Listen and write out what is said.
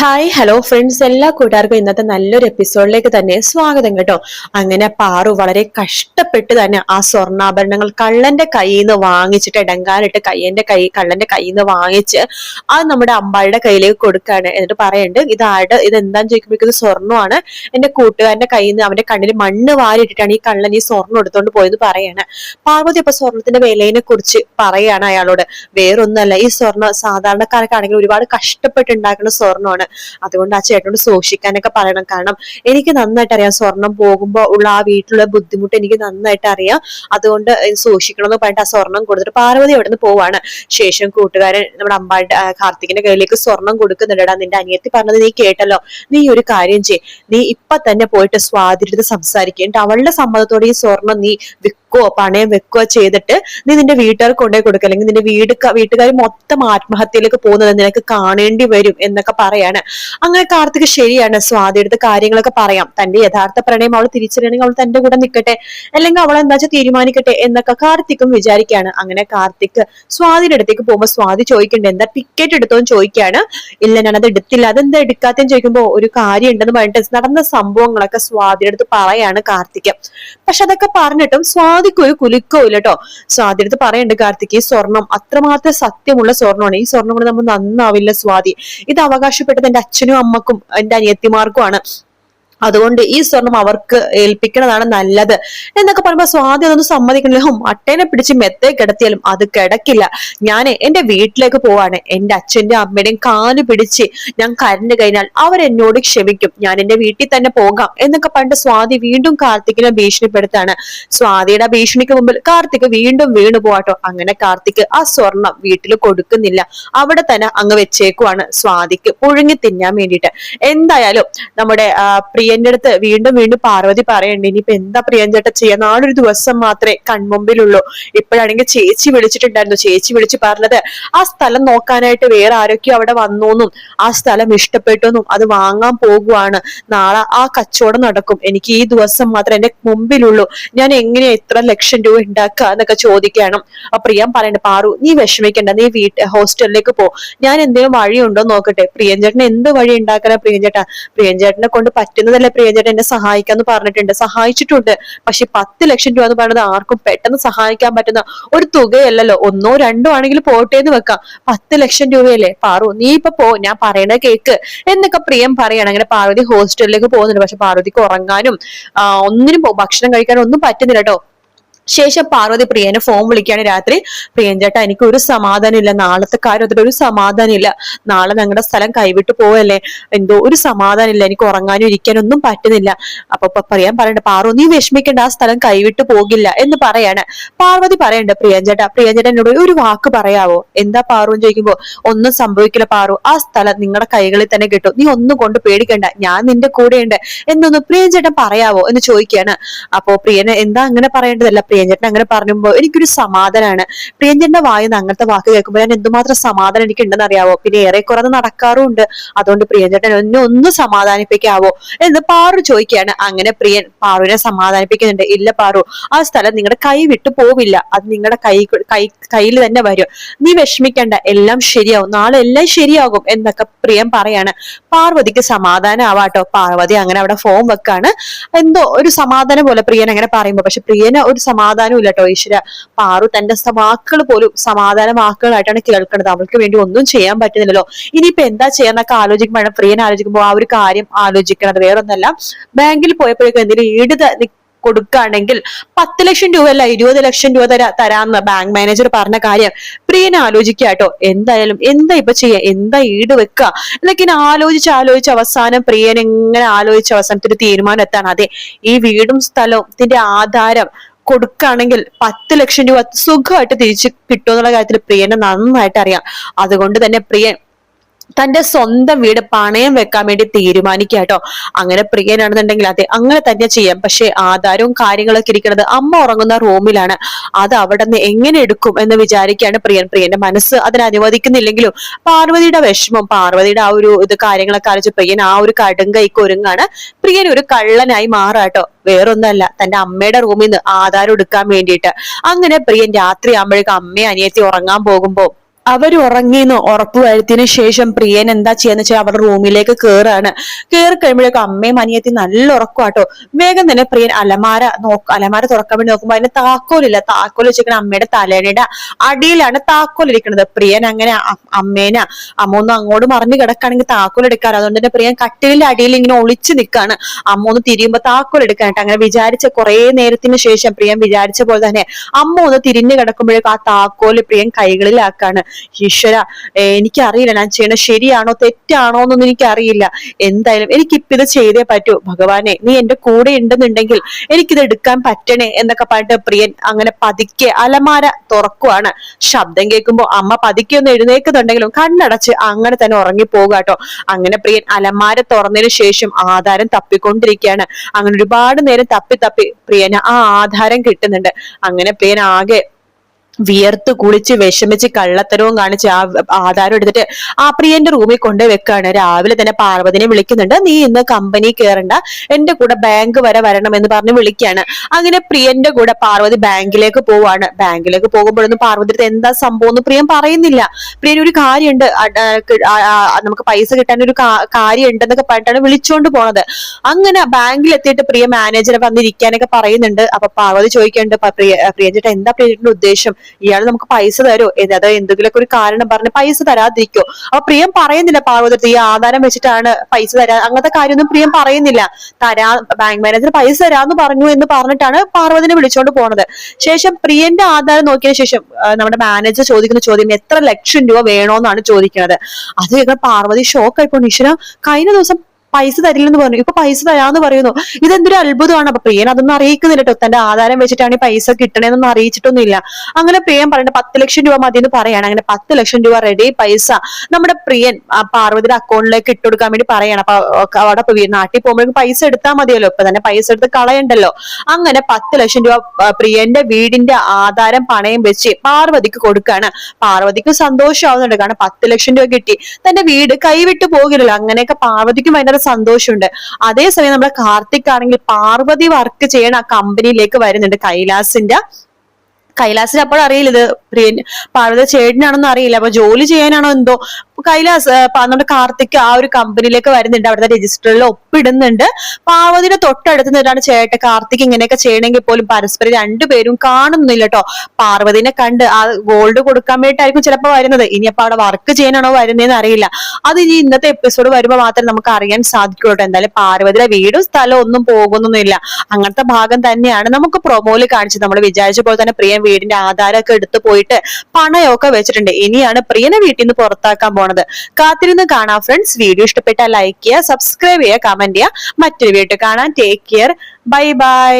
Hi hello friends എല്ലാ കൂട്ടുകാർക്കും ഇന്നത്തെ നല്ലൊരു എപ്പിസോഡിലേക്ക് തന്നെ സ്വാഗതം കേട്ടോ. അങ്ങനെ പാറു വളരെ കഷ്ടപ്പെട്ട് തന്നെ ആ സ്വർണാഭരണങ്ങൾ കള്ളന്റെ കയ്യിൽ നിന്ന് വാങ്ങിച്ചിട്ട് ഇടങ്കാലിട്ട് കയ്യന്റെ കൈ കള്ളന്റെ കയ്യിൽ നിന്ന് വാങ്ങിച്ച് അത് നമ്മുടെ അമ്പായുടെ കയ്യിലേക്ക് കൊടുക്കുകയാണ് എന്നിട്ട് പറയുന്നുണ്ട് ഇതായിട്ട് ഇത് എന്താന്ന് ചോദിക്കുമ്പോഴേക്കും സ്വർണമാണ്. എന്റെ കൂട്ടുകാരന്റെ കയ്യിൽ നിന്ന് അവന്റെ കണ്ണിൽ മണ്ണ് വാരിയിട്ടിട്ടാണ് ഈ കള്ളൻ ഈ സ്വർണം എടുത്തോണ്ട് പോയെന്ന് പറയാണ്. പാർവതി അപ്പൊ സ്വർണത്തിന്റെ വിലയെ കുറിച്ച് പറയാണ് അയാളോട്. വേറൊന്നല്ല ഈ സ്വർണം സാധാരണക്കാർക്കാണെങ്കിൽ ഒരുപാട് കഷ്ടപ്പെട്ടുണ്ടാക്കുന്ന സ്വർണമാണ്. അതുകൊണ്ട് ആ ചേട്ടനോട് സൂക്ഷിക്കാനൊക്കെ പറയണം. കാരണം എനിക്ക് നന്നായിട്ട് അറിയാം സ്വർണം പോകുമ്പോൾ ഉള്ള ആ വീട്ടിലുള്ള ബുദ്ധിമുട്ട് എനിക്ക് നന്നായിട്ട് അറിയാം. അതുകൊണ്ട് സൂക്ഷിക്കണം എന്ന് പറഞ്ഞിട്ട് ആ സ്വർണം കൊടുത്തിട്ട് പാർവതി അവിടെ നിന്ന് പോവാണ്. ശേഷം കൂട്ടുകാരൻ നമ്മുടെ അമ്പാട്ട് കാർത്തികിന്റെ കയ്യിലേക്ക് സ്വർണം കൊടുക്കുന്നുണ്ടടാ നിന്റെ അനിയത്തി പറഞ്ഞത് നീ കേട്ടല്ലോ. നീ ഒരു കാര്യം ചെയ് നീ ഇപ്പൊ തന്നെ പോയിട്ട് സ്വാതിരുന്ന് സംസാരിക്കുക അവളുടെ സമ്മതത്തോടെ ഈ സ്വർണം നീ വെക്കോ പണയം വെക്കുകയോ ചെയ്തിട്ട് നീ നിന്റെ വീട്ടുകാർക്ക് കൊണ്ടുപോയി കൊടുക്കുക അല്ലെങ്കിൽ നിന്റെ വീട് വീട്ടുകാർ മൊത്തം ആത്മഹത്യയിലേക്ക് പോകുന്നത് നിനക്ക് കാണേണ്ടി വരും എന്നൊക്കെ പറയാണ്. അങ്ങനെ കാർത്തിക് ശരിയാണ് സ്വാതി എടുത്ത് കാര്യങ്ങളൊക്കെ പറയാം. തന്റെ യഥാർത്ഥ പ്രണയം അവൾ തിരിച്ചറിയണമെങ്കിൽ അവൾ തന്റെ കൂടെ നിൽക്കട്ടെ. അല്ലെങ്കിൽ അവൾ എന്താ വെച്ചാൽ തീരുമാനിക്കട്ടെ എന്നൊക്കെ കാർത്തിക്കും വിചാരിക്കുകയാണ്. അങ്ങനെ കാർത്തിക് സ്വാതിയുടെ അടുത്തേക്ക് പോകുമ്പോൾ സ്വാതി ചോദിക്കണ്ടേ എന്താ ടിക്കറ്റ് എടുത്തോന്ന് ചോദിക്കുകയാണ്. ഇല്ല ഞാനത് എടുത്തില്ല. അതെന്താ എടുക്കാത്തെന്ന് ചോദിക്കുമ്പോൾ ഒരു കാര്യം ഉണ്ടെന്ന് പറഞ്ഞിട്ട് നടന്ന സംഭവങ്ങളൊക്കെ സ്വാതിയുടെ അടുത്ത് പറയാണ് കാർത്തിക്. പക്ഷെ അതൊക്കെ പറഞ്ഞിട്ടും സ്വാതിക്ക് ഒരു ഇല്ല കേട്ടോ സോ ആദ്യത്ത് പറയണ്ട് കാർത്തിക് ഈ സ്വർണം അത്രമാത്രം സത്യമുള്ള സ്വർണമാണ് ഈ സ്വർണം കൊണ്ട് നമ്മൾ നന്നാവില്ല സ്വാതി. ഇത് അവകാശപ്പെട്ടത് എന്റെ അച്ഛനും അമ്മക്കും എന്റെ അനിയത്തിമാർക്കുമാണ്. അതുകൊണ്ട് ഈ സ്വർണം അവർക്ക് ഏൽപ്പിക്കുന്നതാണ് നല്ലത്. എന്നൊക്കെ പറയുമ്പോൾ സ്വാതി അതൊന്നും സമ്മതിക്കണില്ല ഹും അട്ടേനെ പിടിച്ച് മെത്തേ കിടത്തിയാലും അത് കിടക്കില്ല. ഞാൻ എന്റെ വീട്ടിലേക്ക് പോവാണ്. എന്റെ അച്ഛന്റെ അമ്മയുടെയും കാൽ പിടിച്ച് ഞാൻ കരഞ്ഞു കഴിഞ്ഞാൽ അവരെന്നോട് ക്ഷമിക്കും. ഞാൻ എന്റെ വീട്ടിൽ തന്നെ പോകാം എന്നൊക്കെ പണ്ട് സ്വാതി വീണ്ടും കാർത്തികിനെ ഭീഷണിപ്പെടുത്താണ്. സ്വാതിയുടെ ഭീഷണിക്ക് മുമ്പിൽ കാർത്തിക് വീണ്ടും വീണു പോവാട്ടോ. അങ്ങനെ കാർത്തിക് ആ സ്വർണം വീട്ടിൽ കൊടുക്കുന്നില്ല. അവിടെ തന്നെ അങ്ങ് വെച്ചേക്കുവാണ് സ്വാതിക്ക്. പുഴുങ്ങി തിന്നാൻ വേണ്ടിയിട്ട്. എന്തായാലും നമ്മുടെ പ്രിയ പ്രിയന്റെ അടുത്ത് വീണ്ടും വീണ്ടും പാർവതി പറയണ്ട് ഇനിയിപ്പൊ എന്താ പ്രിയൻ ചേട്ട ചെയ്യാ? നാളൊരു ദിവസം മാത്രമേ കൺമുമ്പിലുള്ളൂ. ഇപ്പോഴാണെങ്കിൽ ചേച്ചി വിളിച്ചിട്ടുണ്ടായിരുന്നു. ചേച്ചി വിളിച്ച് പറഞ്ഞത് ആ സ്ഥലം നോക്കാനായിട്ട് വേറെ ആരൊക്കെയോ അവിടെ വന്നോന്നും ആ സ്ഥലം ഇഷ്ടപ്പെട്ടെന്നും അത് വാങ്ങാൻ പോകുവാണ്. നാളെ ആ കച്ചവടം നടക്കും. എനിക്ക് ഈ ദിവസം മാത്രം എന്റെ മുമ്പിലുള്ളൂ. ഞാൻ എങ്ങനെയാ എത്ര ലക്ഷം രൂപ ഉണ്ടാക്കുക എന്നൊക്കെ ചോദിക്കണം. അപ്പൊ പ്രിയം പറയണ്ട പാറു നീ വിഷമിക്കണ്ട. നീ വീട്ട് ഹോസ്റ്റലിലേക്ക് പോ. ഞാൻ എന്തെങ്കിലും വഴിയുണ്ടോ നോക്കട്ടെ. പ്രിയഞ്ചേട്ടന് എന്ത് വഴി ഉണ്ടാക്കാനാ പ്രിയഞ്ചേട്ടാ പ്രിയഞ്ചേട്ടനെ കൊണ്ട് പറ്റുന്നത് അതല്ലേ പ്രിയഞ്ചേട്ടൻ എന്നെ സഹായിക്കാന്ന് പറഞ്ഞിട്ടുണ്ട്. സഹായിച്ചിട്ടുണ്ട്. പക്ഷെ പത്ത് ലക്ഷം രൂപ എന്ന് പറയുന്നത് ആർക്കും പെട്ടെന്ന് സഹായിക്കാൻ പറ്റുന്ന ഒരു തുകയല്ലല്ലോ. ഒന്നോ രണ്ടോ ആണെങ്കിൽ പോട്ടെ എന്ന് വെക്കാം. പത്ത് ലക്ഷം രൂപയല്ലേ? പാറു നീ ഇപ്പൊ പോ. ഞാൻ പറയണ കേക്ക്. എന്നൊക്കെ പ്രിയം പറയാണ്. അങ്ങനെ പാർവതി ഹോസ്റ്റലിലേക്ക് പോകുന്നുണ്ട്. പക്ഷെ പാർവതിക്ക് ഉറങ്ങാനും ഒന്നിനും ഭക്ഷണം കഴിക്കാനും ഒന്നും പറ്റുന്നില്ല കേട്ടോ. ശേഷം പാർവതി പ്രിയനെ ഫോൺ വിളിക്കുകയാണ് രാത്രി. പ്രിയൻ ചേട്ടാ എനിക്ക് ഒരു സമാധാനം ഇല്ല നാളത്തെ കാര്യം അതിൽ ഒരു സമാധാനം ഇല്ല നാളെ ഞങ്ങളുടെ സ്ഥലം കൈവിട്ട് പോവല്ലേ? എന്തോ ഒരു സമാധാനം ഇല്ല എനിക്ക് ഉറങ്ങാനും ഇരിക്കാനും ഒന്നും പറ്റുന്നില്ല. അപ്പൊ പറയാൻ പറയണ്ട. പാർവതി നീ വിഷമിക്കേണ്ട. ആ സ്ഥലം കൈവിട്ട് പോകില്ല. എന്ന് പറയാണ്. പാർവതി പറയണ്ട പ്രിയൻ ചേട്ടാ പ്രിയൻ ചേട്ടാ എന്നോട് ഒരു വാക്ക് പറയാവോ? എന്താ പാറു എന്ന് ചോദിക്കുമ്പോ ഒന്നും സംഭവിക്കില്ല പാറു. ആ സ്ഥലം നിങ്ങളുടെ കൈകളിൽ തന്നെ കിട്ടും. നീ ഒന്നും കൊണ്ട് പേടിക്കണ്ട. ഞാൻ നിന്റെ കൂടെയുണ്ട്. എന്നൊന്ന് പ്രിയൻ ചേട്ടൻ പറയാവോ? എന്ന് ചോദിക്കുകയാണ്. അപ്പോ പ്രിയന് എന്താ അങ്ങനെ പറയേണ്ടതല്ല? പ്രിയഞ്ചേട്ടൻ അങ്ങനെ പറയുമ്പോൾ എനിക്കൊരു സമാധാനമാണ് പ്രിയഞ്ചേട്ടന്റെ വായുന്ന അങ്ങനത്തെ വാക്ക് കേൾക്കുമ്പോൾ ഞാൻ എന്തുമാത്രം സമാധാനം എനിക്ക് ഉണ്ടെന്ന് അറിയാവോ? പിന്നെ ഏറെ കുറത് നടക്കാറുമുണ്ട്. അതുകൊണ്ട് പ്രിയഞ്ചേട്ടൻ എന്നെ ഒന്ന് സമാധാനിപ്പിക്കാവോ? എന്ന് പാറു ചോദിക്കുകയാണ്. അങ്ങനെ പ്രിയൻ പാറുവിനെ സമാധാനിപ്പിക്കുന്നുണ്ട്. ഇല്ല പാറു ആ സ്ഥലം നിങ്ങളുടെ കൈ വിട്ടു പോവില്ല. അത് നിങ്ങളുടെ കൈ കൈ കയ്യിൽ തന്നെ വരും. നീ വിഷമിക്കണ്ട എല്ലാം ശരിയാവും. നാളെ എല്ലാം ശരിയാകും എന്നൊക്കെ പ്രിയം പറയാണ്. പാർവതിക്ക് സമാധാനം ആവാട്ടോ പാർവതി അങ്ങനെ അവിടെ ഫോം വെക്കാണ്. എന്തോ ഒരു സമാധാനം പോലെ പ്രിയൻ അങ്ങനെ പറയുമ്പോ. പക്ഷെ പ്രിയന് ഒരു സമാ സമാധാനവും ഇല്ല കേട്ടോ ഈശ്വര പാറു തന്റെ വാക്കുകൾ പോലും സമാധാന വാക്കുകളായിട്ടാണ് കേൾക്കുന്നത് അവൾക്ക് വേണ്ടി ഒന്നും ചെയ്യാൻ പറ്റുന്നില്ലല്ലോ. ഇനിയിപ്പോ എന്താ ചെയ്യാന്നൊക്കെ ആലോചിക്കുമ്പോഴാണ് പ്രിയൻ ആലോചിക്കുമ്പോൾ ആ ഒരു കാര്യം ആലോചിക്കണത്. വേറൊന്നല്ല ബാങ്കിൽ പോയപ്പോഴേക്കും എന്തെങ്കിലും ഈട് കൊടുക്കുകയാണെങ്കിൽ പത്ത് ലക്ഷം രൂപ അല്ല ഇരുപത് ലക്ഷം രൂപ തരാ തരാന്ന് ബാങ്ക് മാനേജർ പറഞ്ഞ കാര്യം പ്രിയനെ ആലോചിക്കുക കേട്ടോ എന്തായാലും എന്താ ഇപ്പൊ ചെയ്യാ? എന്താ ഈട് വെക്കുക എന്നൊക്കെ ഇങ്ങനെ ആലോചിച്ച് ആലോചിച്ച് അവസാനം പ്രിയൻ എങ്ങനെ ആലോചിച്ച് അവസാനത്തിന് തീരുമാനം എത്താണ്? അതെ ഈ വീടും സ്ഥലവും ഇതിന്റെ ആധാരം കൊടുക്കുകയാണെങ്കിൽ പത്ത് ലക്ഷം രൂപ സുഖമായിട്ട് തിരിച്ച് കിട്ടുമെന്നുള്ള കാര്യത്തിൽ പ്രിയനെ നന്നായിട്ട് അറിയാം. അതുകൊണ്ട് തന്നെ പ്രിയൻ തന്റെ സ്വന്തം വീട് പണയം വെക്കാൻ വേണ്ടി തീരുമാനിക്കുക കേട്ടോ. അങ്ങനെ പ്രിയനാണെന്നുണ്ടെങ്കിൽ അതെ അങ്ങനെ തന്നെ ചെയ്യാം. പക്ഷെ ആധാരവും കാര്യങ്ങളൊക്കെ ഇരിക്കുന്നത് അമ്മ ഉറങ്ങുന്ന റൂമിലാണ്. അത് അവിടെ നിന്ന് എങ്ങനെ എടുക്കും എന്ന് വിചാരിക്കുകയാണ് പ്രിയൻ. പ്രിയന്റെ മനസ്സ് അതിന് അനുവദിക്കുന്നില്ലെങ്കിലും പാർവതിയുടെ വിഷമം പാർവതിയുടെ ആ ഒരു ഇത് കാര്യങ്ങളൊക്കെ ആലോചിച്ച് പ്രിയൻ ആ ഒരു കടുങ്കൈക്ക് ഒരുങ്ങാണ്. പ്രിയൻ ഒരു കള്ളനായി മാറാട്ടോ വേറൊന്നല്ല തന്റെ അമ്മയുടെ റൂമിൽ നിന്ന് ആധാരം എടുക്കാൻ വേണ്ടിയിട്ട്. അങ്ങനെ പ്രിയൻ രാത്രി ആകുമ്പോഴേക്കും അമ്മയെ അനിയത്തി ഉറങ്ങാൻ പോകുമ്പോ അവർ ഉറങ്ങിയെന്ന് ഉറപ്പ് വരുത്തിയതിനു ശേഷം പ്രിയൻ എന്താ ചെയ്യാന്ന് വെച്ചാൽ അവരുടെ റൂമിലേക്ക് കയറാണ് കയറി കഴിയുമ്പോഴേക്കും അമ്മയും അനിയത്തി നല്ല ഉറക്കുവാട്ടോ. വേഗം തന്നെ പ്രിയൻ അലമാര നോക്ക അലമാര തുറക്കാൻ വേണ്ടി നോക്കുമ്പോ അതിന് താക്കോലില്ല. താക്കോൽ വെച്ചിരിക്കുന്ന അമ്മയുടെ തലേണയുടെ അടിയിലാണ് താക്കോൽ ഇരിക്കുന്നത് പ്രിയൻ അങ്ങനെ അമ്മേന അമ്മ ഒന്ന് അങ്ങോട്ട് മറിഞ്ഞു കിടക്കുകയാണെങ്കിൽ താക്കോൽ എടുക്കാറ്. അതുകൊണ്ട് തന്നെ പ്രിയൻ കട്ടിലിന്റെ അടിയിൽ ഇങ്ങനെ ഒളിച്ചു നിൽക്കാണ് അമ്മ ഒന്ന് തിരിയുമ്പോ താക്കോൽ എടുക്കാനായിട്ട് അങ്ങനെ വിചാരിച്ച കുറെ നേരത്തിന് ശേഷം പ്രിയൻ വിചാരിച്ച പോലെ തന്നെ അമ്മ ഒന്ന് തിരിഞ്ഞു കിടക്കുമ്പോഴേക്കും ആ താക്കോൽ പ്രിയൻ കൈകളിലാക്കാണ്. ഈശ്വര എനിക്കറിയില്ല ഞാൻ ചെയ്യണത് ശരിയാണോ തെറ്റാണോ എന്നൊന്നും എനിക്കറിയില്ല. എന്തായാലും എനിക്കിപ്പിത് ചെയ്തേ പറ്റൂ. ഭഗവാനെ നീ എന്റെ കൂടെ ഉണ്ടെന്നുണ്ടെങ്കിൽ എനിക്കിത് എടുക്കാൻ പറ്റണേ എന്നൊക്കെ പറഞ്ഞിട്ട് പ്രിയൻ അങ്ങനെ പതുക്കെ അലമാര തുറക്കുവാണ്. ശബ്ദം കേൾക്കുമ്പോ അമ്മ പതുക്കെ ഒന്ന് എഴുന്നേക്കുന്നുണ്ടെങ്കിലും കണ്ണടച്ച് അങ്ങനെ തന്നെ ഉറങ്ങിപ്പോകുക കേട്ടോ. അങ്ങനെ പ്രിയൻ അലമാര തുറന്നതിന് ശേഷം ആധാരം തപ്പിക്കൊണ്ടിരിക്കുകയാണ്. അങ്ങനെ ഒരുപാട് നേരം തപ്പി തപ്പി പ്രിയന് ആ ആധാരം കിട്ടുന്നുണ്ട്. അങ്ങനെ പ്രിയൻ ആകെ വിയർത്ത് കുളിച്ച് വിഷമിച്ച് കള്ളത്തരവും കാണിച്ച് ആ ആധാരം എടുത്തിട്ട് ആ പ്രിയന്റെ റൂമിൽ കൊണ്ട് വെക്കാണ്. രാവിലെ തന്നെ പാർവതിനെ വിളിക്കുന്നുണ്ട്. നീ ഇന്ന് കമ്പനി കയറണ്ട എന്റെ കൂടെ ബാങ്ക് വരെ വരണം എന്ന് പറഞ്ഞ് വിളിക്കുകയാണ് അങ്ങനെ പ്രിയന്റെ കൂടെ പാർവതി ബാങ്കിലേക്ക് പോവാണ്. ബാങ്കിലേക്ക് പോകുമ്പോഴൊന്നും പാർവതി എന്താ സംഭവം എന്ന് പ്രിയം പറയുന്നില്ല. പ്രിയൻ ഒരു കാര്യമുണ്ട്. നമുക്ക് പൈസ കിട്ടാൻ ഒരു കാര്യം ഉണ്ടെന്നൊക്കെ പറഞ്ഞിട്ടാണ് വിളിച്ചോണ്ട് പോണത്. അങ്ങനെ ബാങ്കിൽ എത്തിയിട്ട് പ്രിയ മാനേജറെ വന്നിരിക്കാനൊക്കെ പറയുന്നുണ്ട്. അപ്പൊ പാർവതി ചോദിക്കുന്നുണ്ട് "പ- പ്രിയ പ്രിയ ചേട്ടാ എന്താ പ്രിയന്റെ ഉദ്ദേശം? ഇയാൾ നമുക്ക് പൈസ തരോ? അതോ എന്തെങ്കിലുമൊക്കെ ഒരു കാരണം പറഞ്ഞ് പൈസ തരാതിരിക്കോ? അപ്പൊ പ്രിയം പറയുന്നില്ല പാർവതി ഈ ആധാരം വെച്ചിട്ടാണ് പൈസ തരാ അങ്ങനത്തെ കാര്യമൊന്നും പ്രിയം പറയുന്നില്ല. തരാ ബാങ്ക് മാനേജർ പൈസ തരാന്ന് പറഞ്ഞു എന്ന് പറഞ്ഞിട്ടാണ് പാർവതിനെ വിളിച്ചോണ്ട് പോണത്. ശേഷം പ്രിയന്റെ ആധാരം നോക്കിയതിനു ശേഷം നമ്മുടെ മാനേജർ ചോദിക്കുന്ന ചോദ്യം എത്ര ലക്ഷം രൂപ വേണോന്നാണ് ചോദിക്കുന്നത് അത് കേൾക്കാൻ പാർവതി ഷോക്ക് ആയിപ്പോ ഈശ്വര കഴിഞ്ഞ ദിവസം പൈസ തരില്ലെന്ന് പറഞ്ഞു. ഇപ്പൊ പൈസ തരാന്ന് പറയുന്നു. ഇതെന്തൊരു അത്ഭുതമാണ്. അപ്പൊ പ്രിയൻ അതൊന്നും അറിയിക്കുന്നില്ല കേട്ടോ തന്റെ ആധാരം വെച്ചിട്ടാണ് ഈ പൈസ കിട്ടണേന്നൊന്നും അറിയിച്ചിട്ടൊന്നുമില്ല. അങ്ങനെ പ്രിയൻ പറയുന്നത് പത്ത് ലക്ഷം രൂപ മതി എന്ന് പറയാണ്. അങ്ങനെ പത്ത് ലക്ഷം രൂപ റെഡി പൈസ നമ്മുടെ പ്രിയൻ ആ പാർവതിയുടെ അക്കൗണ്ടിലേക്ക് ഇട്ട് കൊടുക്കാൻ വേണ്ടി പറയാണ്. അപ്പൊ അവിടെ നാട്ടിൽ പോകുമ്പോഴേക്കും പൈസ എടുത്താൽ മതിയല്ലോ. ഇപ്പൊ തന്നെ പൈസ എടുത്ത് കളയണ്ടല്ലോ. അങ്ങനെ പത്ത് ലക്ഷം രൂപ പ്രിയന്റെ വീടിന്റെ ആധാരം പണയം വെച്ച് പാർവതിക്ക് കൊടുക്കാണ്. പാർവതിക്ക് സന്തോഷമാവുന്നുണ്ട്. കാരണം പത്ത് ലക്ഷം രൂപ കിട്ടി. തന്റെ വീട് കൈവിട്ട് പോകില്ലല്ലോ അങ്ങനെയൊക്കെ പാർവതിക്കും ഭയങ്കര സന്തോഷമുണ്ട്. അതേസമയം നമ്മുടെ കാർത്തിക് ആണെങ്കിൽ പാർവതി വർക്ക് ചെയ്യണ ആ കമ്പനിയിലേക്ക് വരുന്നുണ്ട് കൈലാസിന്റെ. കൈലാസിന് അപ്പോൾ അറിയില്ല ഇത് പാർവതി ചേട്ടനാണെന്ന് അറിയില്ല. അപ്പൊ ജോലി ചെയ്യാനാണോ എന്തോ? കൈലാസ് നമ്മുടെ കാർത്തിക് ആ ഒരു കമ്പനിയിലേക്ക് വരുന്നുണ്ട്. അവിടുത്തെ രജിസ്റ്ററിൽ ഒപ്പിടുന്നുണ്ട്. പാർവതിയുടെ തൊട്ടടുത്ത് നിന്നിട്ടാണ് ചേട്ട കാർത്തിക് ഇങ്ങനെയൊക്കെ ചെയ്യണമെങ്കിൽ പോലും പരസ്പരം രണ്ടുപേരും കാണുന്നില്ല കേട്ടോ. പാർവതിനെ കണ്ട് ആ ഗോൾഡ് കൊടുക്കാൻ വേണ്ടിയിട്ടായിരിക്കും ചിലപ്പോൾ വരുന്നത്. ഇനി ഇനിയപ്പോ അവിടെ വർക്ക് ചെയ്യാനാണോ വരുന്നതെന്ന് അറിയില്ല. അത് ഇനി ഇന്നത്തെ എപ്പിസോഡ് വരുമ്പോൾ മാത്രം നമുക്ക് അറിയാൻ സാധിക്കുള്ളൂ എന്തായാലും പാർവതിയുടെ വീടും സ്ഥലവും ഒന്നും പോകുന്നൊന്നുമില്ല. അങ്ങനത്തെ ഭാഗം തന്നെയാണ് നമുക്ക് പ്രൊമോയിൽ കാണിച്ചത്. നമ്മൾ വിചാരിച്ച പോലെ തന്നെ പ്രിയൻ വീടിന്റെ ആധാരമൊക്കെ എടുത്തു പോയിട്ട് പണയൊക്കെ വെച്ചിട്ടുണ്ട്. ഇനിയാണ് പ്രിയനെ വീട്ടിൽ നിന്ന് പുറത്താക്കാൻ പോണത്. കാത്തിരുന്ന് കാണാം ഫ്രണ്ട്സ് വീഡിയോ ഇഷ്ടപ്പെട്ടാൽ ലൈക്ക് ചെയ്യുക സബ്സ്ക്രൈബ് ചെയ്യുക കമന്റ് ചെയ്യുക. മറ്റൊരു വീട്ടിൽ കാണാൻ ടേക്ക് കെയർ ബൈ ബൈ